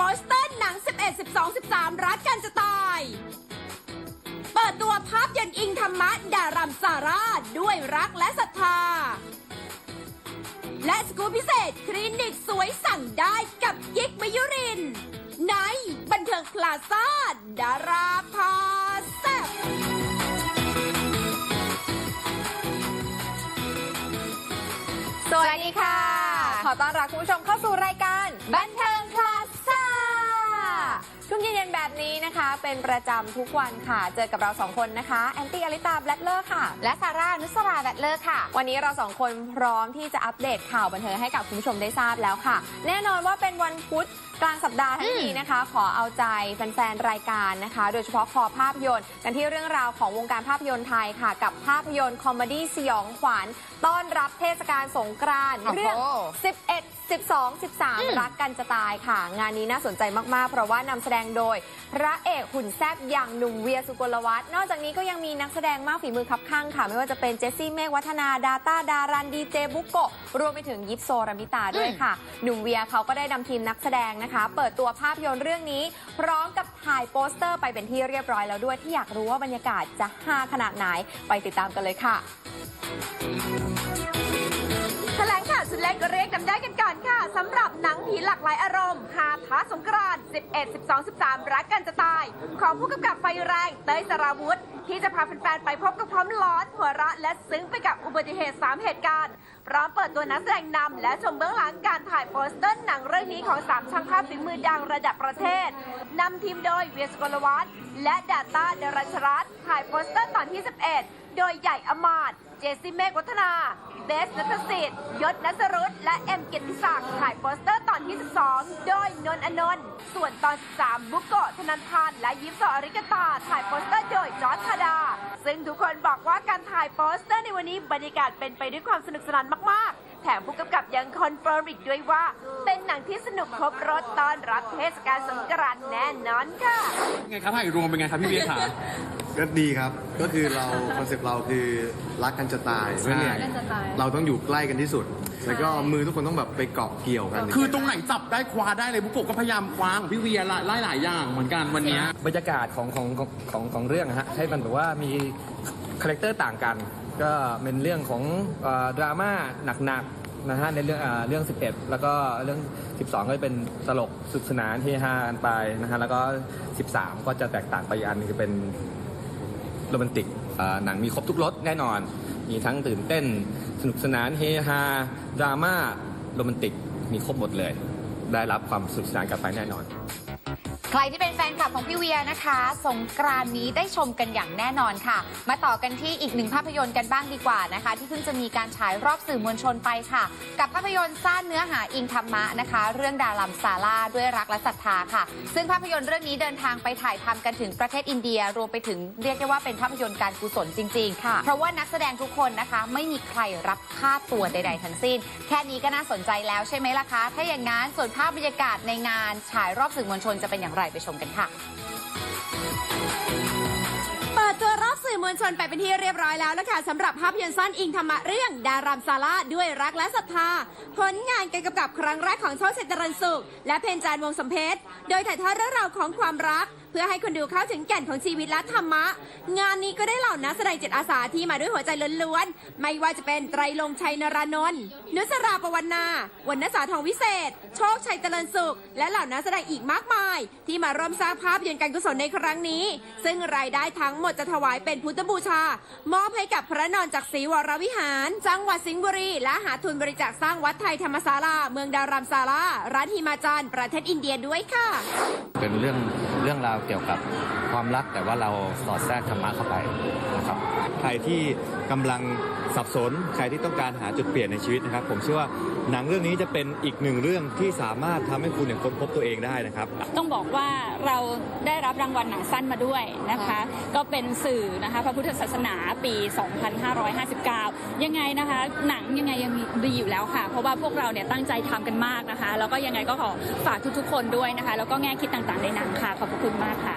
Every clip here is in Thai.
ปสเตอร์หนัง 11 12 13 รักกันจะตาย เปิดตัวภาพยนตร์อิงธรรมะดารัมซาร่าด้วยรักและศรัทธา และสกูปพิเศษ คลินิกสวยสั่งได้กับกิ๊กมยุรินทร์ในบันเทิงพลาซ่าดาราพาแซ่บสวัสดีค่ะ ขอต้อนรับคุณผู้ชม เย็นๆแบบนี้นะคะ เป็นประจำทุกวันค่ะ เจอกับเราสองคนนะคะแอนตี้อลิตาแบล็คเลอร์ค่ะ และซาร่านุสราแบล็คเลอร์ค่ะ วันนี้เราสองคนพร้อมที่จะอัปเดตข่าวบันเทิงให้กับคุณผู้ชมได้ทราบแล้วค่ะ แน่นอนว่าเป็นวันพุธกลางสัปดาห์ทั้งทีนะคะ ขอเอาใจแฟนๆรายการนะคะ โดยเฉพาะคอภาพยนตร์กันที่เรื่องราวของวงการภาพยนตร์ไทยค่ะ กับภาพยนตร์คอมเมดี้สยองขวัญต้อนรับเทศกาลสงกรานต์โอ้โหเรื่อง 11 12 13 รักกันจะตายค่ะ งานนี้น่าสนใจมาก ๆ เพราะว่านำแสดงโดย พระเอกหุ่นแซ่บอย่างหนุ่มเวียสุกลวัฒน์นอกจากนี้ก็ยังมีนักแสดงมากฝีมือคับข้างค่ะ ไม่ว่าจะเป็นเจสซี่เมฆวัฒนาดาต้าดารันดีเจบุกโกะรวมไปถึงยิปโซรามิตาด้วยค่ะ หนุ่มเวียเขาก็ได้นำทีมนักแสดงนะคะ เปิดตัวภาพยนตร์เรื่องนี้ พร้อมกับถ่ายโปสเตอร์ไปเป็นที่เรียบร้อยแล้วด้วยที่อยากรู้ว่าบรรยากาศจะฮาขนาดไหนไปติดตามกันเลยค่ะ กก็เรียกกันได้กันก่อนค่ะสำหรับหนังผีหลากหลายอารมณ์หาท้าสงกรานต์11 12 13 รักกันจะตาย ของผู้กำกับไฟแรงเต้ยสราวุธ ที่จะพาแฟนๆไปพบกับความร้อนหัวเราะและซึ้งไปกับอุบัติเหตุ 3 เหตุการณ์พร้อมเปิดตัวนักแสดงนำและชมเบื้องหลังการถ่ายโปสเตอร์หนังเรื่องนี้ของ3ช่างภาพฝีมือดังระดับประเทศนำทีมโดยเวียสกลวัฒน์และดาต้าเดรัชรัตน์ถ่ายโปสเตอร์ตอนที่ 11 โดยใหญ่อมาตเจสซี่เมฆวัฒนา เบสนัทสิทธิ์ยศนัสรุตและเอ็มเกียรติศักดิ์ถ่ายโปสเตอร์ตอนที่ 12 โดยนนท์อนนท์ส่วนตอน 13 บุกโกะธนันพันธ์และยิปโซอริกตา ถ่ายโปสเตอร์โดยจอร์จธดา ซึ่งทุกคนบอกว่าการถ่ายโปสเตอร์ในวันนี้บรรยากาศเป็นไปด้วยความสนุกสนานมากๆ แถมผู้กำกับยังคอนเฟิร์มอีกด้วยว่า เป็นหนังที่สนุกครบรถต้อนรับเทศกาลสงกรานต์แน่นอนค่ะ ไงครับถ่ายรวมเป็นไงครับพี่เบียร์ขา ก็ดีครับ ก็คือเราคอนเซปต์เราคือรักกันจะตายเพราะฉะนั้นเนี่ยเราต้องอยู่ใกล้กันที่สุด แล้วก็มือทุกคนต้องแบบไปเกาะเกี่ยวกันคือตรงไหนจับได้คว้าได้เลยบุกโกะก็พยายามคว้าของพี่เวียร์ไล่หลายอย่างเหมือนกันวันเนี้ยบรรยากาศของของของของของเรื่องนะฮะให้มันแบบว่ามีคาแรคเตอร์ต่างกัน ก็เป็นเรื่องของอดราม่าหนักๆนะฮะในเรื่องอเรื่อง 11 แล้วก็เรื่อง 12 ก็จะเป็นตลกสุขสนานเฮฮากันไปนะฮะแล้วก็ 13 ก็จะแตกต่างไปอันนึงคือเป็นโรแมนติกหนังมีครบทุกรสแน่นอน มีทั้งตื่นเต้น สนุกสนานเฮฮาดราม่าโรแมนติกมีครบหมดเลย ได้รับความสนุกสนานกลับไปแน่นอน ใครที่เป็นแฟนคลับของพี่เวียนะคะ สงกรานนี้ได้ชมกันอย่างแน่นอนค่ะ มาต่อกันที่อีกหนึ่งภาพยนตร์กันบ้างดีกว่านะคะ ที่เพิ่งจะมีการฉายรอบสื่อมวลชนไปค่ะ กับภาพยนตร์สร้างเนื้อหาอิงธรรมะนะคะ เรื่องดารัมซาร่าด้วยรักและศรัทธาค่ะ ซึ่งภาพยนตร์เรื่องนี้เดินทางไปถ่ายทำกันถึงประเทศอินเดีย รวมไปถึงเรียกได้ว่าเป็นภาพยนตร์การกุศลจริงๆค่ะเพราะว่านักแสดงทุกคนนะคะ ไม่มีใครรับค่าตัวใด ๆ ทั้งสิ้น แค่นี้ก็น่าสนใจแล้วใช่ไหมล่ะคะ ถ้าอย่างนั้นส่วนภาพบรรยากาศในงานฉายรอบสื่อมวลชนจะเป็นอย่างไรไปชมกันค่ะเปิดตัวรอบสื่อมวลชนไปเป็นที่เรียบร้อยแล้วนะคะสำหรับภาพยนตร์สั้นอิงธรรมะเรื่องดารามซาร่าด้วยรักและศรัทธาผลงานการกำกับครั้งแรกของช่องเซตรันสุข และเพนจานวงสมเพชรโดยถ่ายทอดเรื่องราวของความรักเพื่อให้คนดูเข้าถึงแก่นของชีวิตและธรรมะ งานนี้ก็ได้เหล่านักแสดงจิตอาสาที่มาด้วยหัวใจล้วนๆ ไม่ว่าจะเป็นไตรลงชัยนรานนท์นุสราปวรรณาวรรณสาทองวิเศษ โชคชัยเจริญสุข และเหล่านักแสดงอีกมากมาย ที่มาร่วมสร้างภาพยนตร์การกุศลในครั้งนี้ ซึ่งรายได้ทั้งหมดจะถวายเป็นพุทธบูชา มอบให้กับพระนอนจากศรีวรวิหาร จังหวัดสิงห์บุรีและหาทุนบริจาคสร้างวัดไทยธรรมศาลาเมืองดารามศาลารัฐหิมาจันทร์ประเทศอินเดียด้วยค่ะ เป็นเรื่องเรื่องราวเกี่ยวกับความรักแต่ว่าเราสอดแทรกธรรมะเข้าไปนะครับใครที่กำลังสับสนใครที่ต้องการหาจุดเปลี่ยนในชีวิตนะครับ ผมเชื่อว่าหนังเรื่องนี้จะเป็นอีกหนึ่งเรื่องที่สามารถทำให้คุณเนี่ยค้นพบตัวเองได้นะครับ ต้องบอกว่าเราได้รับรางวัลหนังสั้นมาด้วยนะคะ ก็เป็นสื่อนะคะพระพุทธศาสนาปี 2559 ยังไงนะคะ หนังยังไงยังมีดีอยู่แล้วค่ะ เพราะว่าพวกเราเนี่ยตั้งใจทำกันมากนะคะ แล้วก็ยังไงก็ขอฝากทุกๆ คนด้วยนะคะ แล้วก็แง่คิดต่างๆในหนังค่ะขอบพระคุณมากค่ะ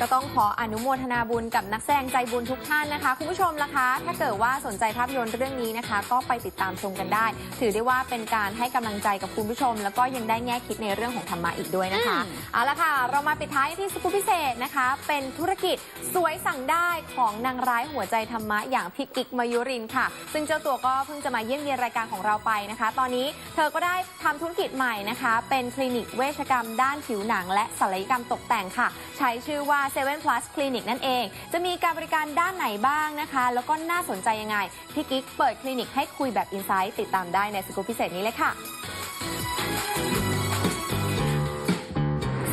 ก็ต้องขออนุโมทนาบุญกับนักแสดงใจบุญทุกท่านนะคะ คุณผู้ชมล่ะคะ ถ้าเกิดว่าสนใจภาพยนตร์เรื่องนี้นะคะ ก็ไปติดตามชมกันได้ ถือได้ว่าเป็นการให้กำลังใจกับคุณผู้ชม แล้วก็ยังได้แง่คิดในเรื่องของธรรมะอีกด้วยนะคะเอาละค่ะ เรามาปิดท้ายที่สกูปพิเศษนะคะ เป็นธุรกิจสวยสั่งได้ของนางร้ายหัวใจธรรมะอย่างพี่กิ๊กมายุรินทร์ค่ะ ซึ่งเจ้าตัวก็เพิ่งจะมาเยี่ยมเยียนรายการของเราไปนะคะ ตอนนี้เธอก็ได้ทำธุรกิจใหม่นะคะ เป็นคลินิกเวชกรรมด้านผิวหนัง และศัลยกรรมตกแต่งค่ะ ใช้ชื่อว่า7 plus clinic นั่นเอง จะมีการบริการด้านไหนบ้างนะคะ แล้วก็น่าสนใจยังไง พี่กิ๊กเปิดคลินิกให้คุยแบบอินไซต์ติดตามได้ในสกูปพิเศษนี้เลยค่ะ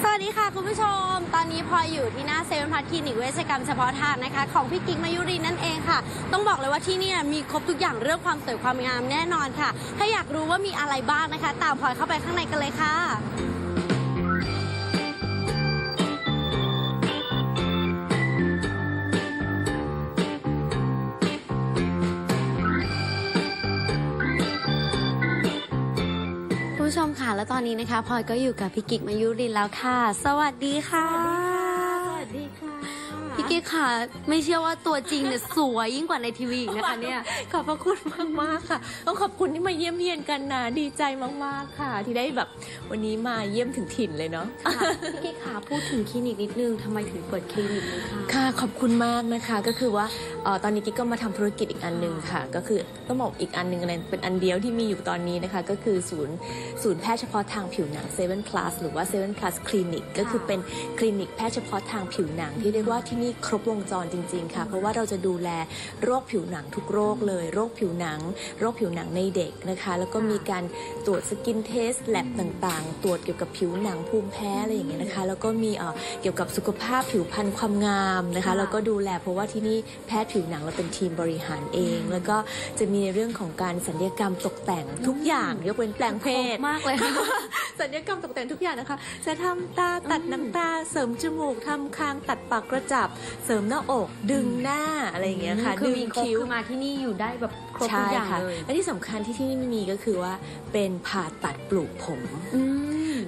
สวัสดีค่ะคุณผู้ชม ตอนนี้พลอยอยู่ที่หน้าเซเว่นพลัสคลินิกเวชกรรมเฉพาะทางนะคะ ของพี่กิ๊กมายุรินนั่นเองค่ะ ต้องบอกเลยว่าที่เนี่ยมีครบทุกอย่างเรื่องความสวยความงามแน่นอนค่ะ ถ้าอยากรู้ว่ามีอะไรบ้างนะคะ ตามพลอยเข้าไปข้างในกันเลยค่ะ ผู้ชมค่ะ แล้วตอนนี้นะคะพลอยก็อยู่กับพี่กิ๊กมายุรินแล้วค่ะ สวัสดีค่ะ กิ๊กค่ะ ไม่เชื่อว่าตัวจริงเนี่ยสวยยิ่งกว่าในทีวีอีกนะคะเนี่ย ขอบพระคุณมากมากๆค่ะ ต้องขอบคุณที่มาเยี่ยมเยียนกันนะดีใจมากๆค่ะ ที่ได้แบบวันนี้มาเยี่ยมถึงถิ่นเลยเนาะ ค่ะพี่กิ๊กค่ะพูดถึงคลินิกนิดนึงทำไมถึงเปิดคลินิกเลยคะ ค่ะขอบคุณมากนะคะก็คือว่าเอ่อตอนนี้กิ๊กก็มาทำธุรกิจอีกอันหนึ่งค่ะ ก็คือต้องบอกอีกอันหนึ่งเลยเป็นอันเดียวที่มีอยู่ตอนนี้นะคะ ก็คือศูนย์ศูนย์แพทย์เฉพาะทางผิวหนัง7 plus หรือว่า7 plus clinic ก็คือเป็นคลินิกแพทย์เฉพาะทางผิวหนังที่เรียกว่าที่นี่ครบวงจรจริง ๆ ค่ะ เพราะว่าเราจะดูแลโรคผิวหนังทุกโรคเลย โรคผิวหนัง โรคผิวหนังในเด็กนะคะ แล้วก็มีการตรวจสกินเทสแลบต่างๆ ตรวจเกี่ยวกับผิวหนังภูมิแพ้อะไรอย่างเงี้ยนะคะ แล้วก็มีเอ่อเกี่ยวกับสุขภาพผิวพรรณความงามนะคะแล้วก็ดูแลเพราะว่าที่นี่แพทย์ผิวหนังเราเป็นทีมบริหารเอง แล้วก็จะมีในเรื่องของการสัญญกรรมตกแต่งทุกอย่างยกเว้นแปลงเพศมากเลยค่ะ สัญญกรรมตกแต่งทุกอย่างนะคะ จะทำตาตัดน้ำตา เสริมจมูกทำคางตัดปากกระจับ เสริมหน้าอก ดึงหน้าอะไรอย่างเงี้ยค่ะ คือดึงมีครบคิ้ว คือมาที่นี่อยู่ได้แบบครบทุใช่กอย่างค่ะเลยและที่สำคัญที่ที่นี่มีก็คือว่าเป็นผ่าตัดปลูกผม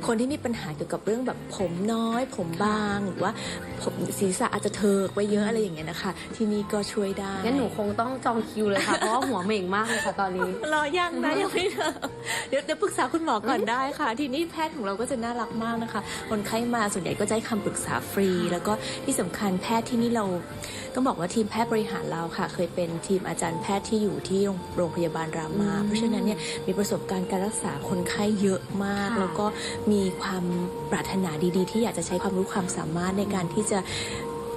คนที่มีปัญหาเกี่ยวกับเรื่องแบบผมน้อย ผมบางหรือว่าผมศีรษะอาจจะเทิกไปเยอะอะไรอย่างเงี้ยนะคะ ที่นี่ก็ช่วยได้งั้นหนูคงต้องจองคิวเลยค่ะ เพราะว่าหัวเหม่งมากเลยค่ะตอนนี้ รอยังนะยังไม่เลิกเดี๋ยวเดี๋ยวปรึกษาคุณหมอก่อนได้ค่ะ ทีนี้แพทย์ของเราก็จะน่ารักมากนะคะ คนไข้มาส่วนใหญ่ก็จะให้คำปรึกษาฟรี แล้วก็ที่สำคัญแพทย์ที่นี่เราต้องบอกว่าทีมแพทย์บริหารเราค่ะ เคยเป็นทีมอาจารย์แพทย์ที่อยู่ที่โรงโรงพยาบาลรามา เพราะฉะนั้นเนี่ยมีประสบการณ์การรักษาคนไข้เยอะมากค่ะแล้วก็มีความปรารถนาดีๆ ที่อยากจะใช้ความรู้ความสามารถในการที่จะ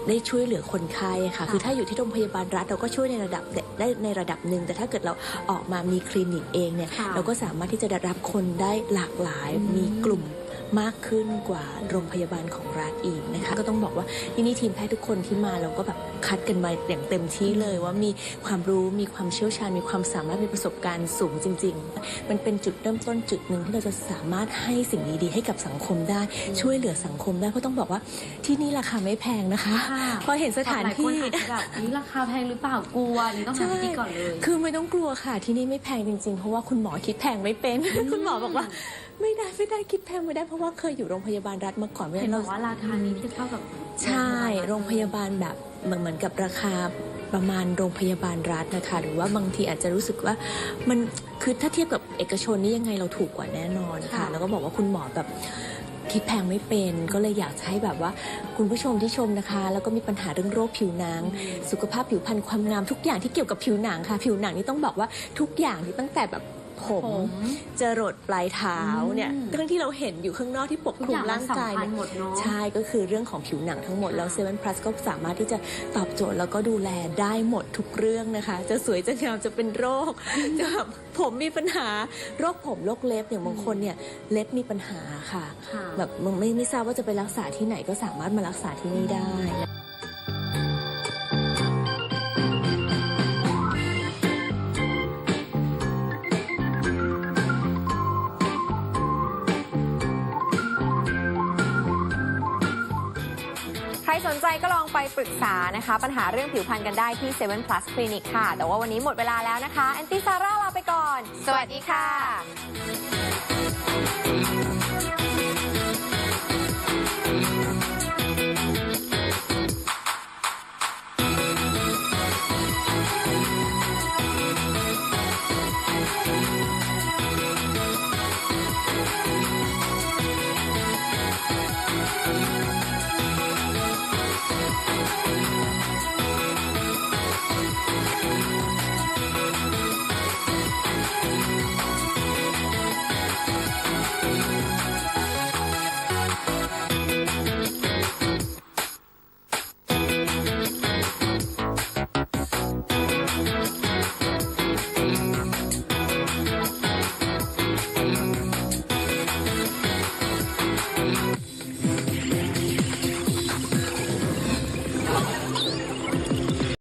ได้ช่วยเหลือคนไข้ค่ะ คือถ้าอยู่ที่โรงพยาบาลรัฐเราก็ช่วยในระดับได้ในระดับหนึ่ง แต่ถ้าเกิดเราออกมามีคลินิกเองเนี่ยค่ะเราก็สามารถที่จะได้รับคนได้หลากหลายมีกลุ่มมากขึ้นกว่าโรงพยาบาลของรัฐอีกนะคะ ก็ต้องบอกว่าที่นี่ทีมแพทย์ทุกคนที่มาเราก็แบบคัดกันมาอย่างเต็มที่เลย ว่ามีความรู้มีความเชี่ยวชาญ มีความสามารถมีประสบการณ์สูงจริง ๆ มันเป็นจุดเริ่มต้นจุดหนึ่งที่เราจะสามารถให้สิ่งดีๆให้กับสังคมได้ช่วยเหลือสังคมได้เพราะต้องบอกว่าที่นี่ราคาไม่แพงนะคะค่ะพอเห็นสถานหลายคนที่อาจจะแบบนี่ราคาแพงหรือเปล่ากลัวนี่ต้องหาพี่กิ๊กก่อนเลย คือไม่ต้องกลัวค่ะที่นี่ไม่แพงจริงๆ เพราะว่าคุณหมอคิดแพงไม่เป็น คุณหมอบอกว่า ไม่ได้ไม่ได้คิดแพงไม่ได้เพราะว่าเคยอยู่โรงพยาบาลรัฐมาก่อนเพราะฉะเห็นนั้นบเราอกว่าราคานี้เทียบเท่ากับใช่โรงพยาบาลแบบเหมือนเหมือนกับราคาประมาณโรงพยาบาลรัฐนะคะ หรือว่าบางทีอาจจะรู้สึกว่ามันคือถ้าเทียบกับเอกชนนี่ยังไงเราถูกกว่าแน่นอนค่ะ แล้วก็บอกว่าคุณหมอแบบ คิดแพงไม่เป็นก็เลยอยากจะให้แบบว่า คุณผู้ชมที่ชมนะคะ แล้วก็มีปัญหาเรื่องโรคผิวหนัง สุขภาพผิวพรรณความงามทุกอย่างที่เกี่ยวกับผิวหนังค่ะ ผิวหนังนี่ต้องบอกว่าทุกอย่างที่ตั้งแต่แบบ ผมผมจรดปลายเท้าเนี่ยเรื่องที่เราเห็นอยู่ข้างนอกที่ปกทุกคลุอมย่างมันร่างกายสำคัญเนี่ยหมดเนาะใช่ก็คือเรื่องของผิวหนังทั้งหมด แล้ว7 plus ก็สามารถที่จะตอบโจทย์แล้วก็ดูแลได้หมดทุกเรื่องนะคะ จะสวยจะงามจะเป็นโรคจะแบบผมมีปัญหาโรคผมโรคเล็บอย่างบางคนเนี่ยเล็บมีปัญหาค่ะค่ะแบบมึงไม่ไม่ทราบว่าจะไปรักษาที่ไหนก็สามารถมารักษาที่นี่ได้ นะคะ ปัญหาเรื่องผิวพรรณกันได้ที่7 plus clinic ค่ะ แต่ว่าวันนี้หมดเวลาแล้วนะคะ แอนตี้ซาร่าลาไปก่อน สวัสดีค่ะ